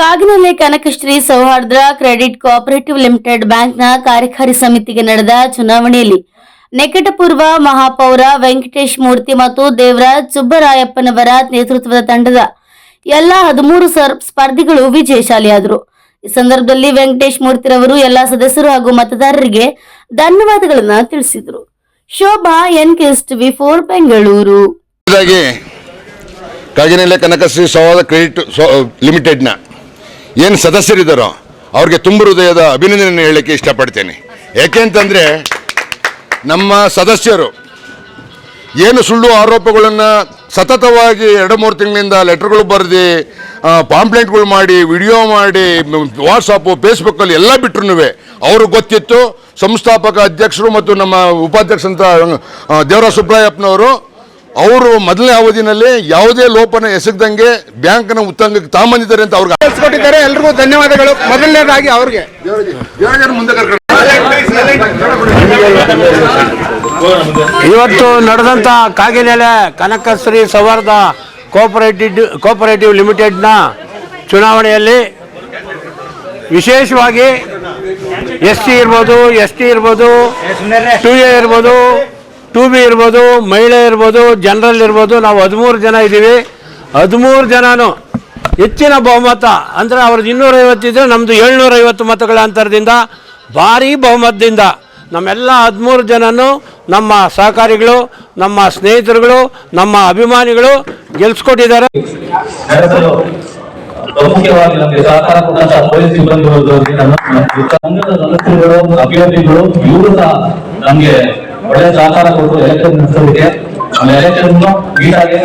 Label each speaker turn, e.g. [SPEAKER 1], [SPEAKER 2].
[SPEAKER 1] Kaginele Kanakashri Souharda credit cooperative limited ಬ್ಯಾಂಕ್ನ ಕಾರ್ಯಕಾರಿ ಸಮಿತಿಗೆ ನಡೆದ ಚುನಾವಣೆಯಲ್ಲಿ ನಿಕಟಪೂರ್ವ ಮಹಾಪೌರ ವೆಂಕಟೇಶ್ ಮೂರ್ತಿ ಮತ್ತು ದೇವರಾಜ್ ಸುಬ್ಬರಾಯಪ್ಪನವರ ನೇತೃತ್ವದ ತಂಡದ ಎಲ್ಲ ಹದಿಮೂರು ಸ್ಪರ್ಧಿಗಳು ವಿಜಯಶಾಲಿಯಾದರು. ಈ ಸಂದರ್ಭದಲ್ಲಿ ವೆಂಕಟೇಶ್ ಮೂರ್ತಿರವರು ಎಲ್ಲ ಸದಸ್ಯರು ಹಾಗೂ ಮತದಾರರಿಗೆ ಧನ್ಯವಾದಗಳನ್ನು ತಿಳಿಸಿದರು. Shobha N TV
[SPEAKER 2] four Bengaluru. Kaginele Kanakashri Souharda credit ಲಿಮಿಟೆಡ್ನ ಏನು ಸದಸ್ಯರಿದ್ದಾರೋ ಅವ್ರಿಗೆ ತುಂಬ ಹೃದಯದ ಅಭಿನಂದನೆ ಹೇಳಲಿಕ್ಕೆ ಇಷ್ಟಪಡ್ತೇನೆ. ಯಾಕೆಂತಂದರೆ ನಮ್ಮ ಸದಸ್ಯರು ಏನು ಸುಳ್ಳು ಆರೋಪಗಳನ್ನು ಸತತವಾಗಿ ಎರಡು ಮೂರು ತಿಂಗಳಿಂದ ಲೆಟರ್ಗಳು ಬರೆದು ಪಾಂಪ್ಲೆಂಟ್ಗಳು ಮಾಡಿ, ವಿಡಿಯೋ ಮಾಡಿ ವಾಟ್ಸಪ್ಪು ಫೇಸ್ಬುಕ್ಕಲ್ಲಿ ಎಲ್ಲ ಬಿಟ್ರು ಅವರು ಗೊತ್ತಿತ್ತು, ಸಂಸ್ಥಾಪಕ ಅಧ್ಯಕ್ಷರು ಮತ್ತು ನಮ್ಮ ಉಪಾಧ್ಯಕ್ಷ ಅಂತ ದೇವರಾಜ ಸುಬ್ರಾಯಪ್ಪನವರು ಅವರು ಮೊದಲನೇ ಅವಧಿನಲ್ಲಿ ಯಾವುದೇ ಲೋಪನ ಎಸಗದಂಗೆ ಬ್ಯಾಂಕ್ನ ಉತ್ತಂಗಕ್ಕೆ ತಾಂಬಂದಿದ್ದಾರೆ ಅಂತ ಅವ್ರಿಗೆ
[SPEAKER 3] ಕೊಟ್ಟಿದ್ದಾರೆ ಎಲ್ರಿಗೂ ಧನ್ಯವಾದಗಳು. ಮೊದಲನೇದಾಗಿ ಅವ್ರಿಗೆ.
[SPEAKER 4] ಇವತ್ತು ನಡೆದಂಥ ಕಾಗಿನೆಲೆ ಕನಕಶ್ರೀ ಸೌಹಾರ್ದ ಕೋಪರೇಟಿವ್ ಕೋಪರೇಟಿವ್ ಲಿಮಿಟೆಡ್ನ ಚುನಾವಣೆಯಲ್ಲಿ ವಿಶೇಷವಾಗಿ ಎಸ್ ಟಿ ಇರ್ಬೋದು ಎಸ್ ಟಿ ಇರ್ಬೋದು ಟು ಎ ಇರ್ಬೋದು ಟು ಬಿ ಇರ್ಬೋದು, ಮಹಿಳೆ ಇರ್ಬೋದು ಜನರಲ್ ಇರ್ಬೋದು, ನಾವು ಹದಿಮೂರು ಜನ ಇದ್ದೀವಿ. ಹದಿಮೂರು ಜನನು ಹೆಚ್ಚಿನ ಬಹುಮತ, ಅಂದರೆ ಅವ್ರದ್ದು ಇನ್ನೂರೈವತ್ತಿದ್ರೆ ನಮ್ಮದು ಏಳ್ನೂರೈವತ್ತು ಮತಗಳ ಅಂತರದಿಂದ, ಭಾರೀ ಬಹುಮತದಿಂದ ನಮ್ಮೆಲ್ಲ ಹದಿಮೂರು ಜನನು ನಮ್ಮ ಸಹಕಾರಿಗಳು, ನಮ್ಮ ಸ್ನೇಹಿತರುಗಳು, ನಮ್ಮ ಅಭಿಮಾನಿಗಳು ಗೆಲ್ಸ್ಕೊಟ್ಟಿದ್ದಾರೆ.
[SPEAKER 5] ಮುಖ್ಯವಾಗಿ ನಮಗೆ ಸಹಕಾರ ಕೊಟ್ಟಂತ ಪೊಲೀಸ್ ಅಭ್ಯರ್ಥಿಗಳು, ಇವರು ನಮಗೆ ಒಳ್ಳೆ ಸಹಕಾರ ಕೊಟ್ಟು ಎಲೆಕ್ಷನ್ ನಡೆಸೋದಕ್ಕೆ ಆಮೇಲೆ ಎಲೆಕ್ಷನ್ ನೀಟಾಗಿ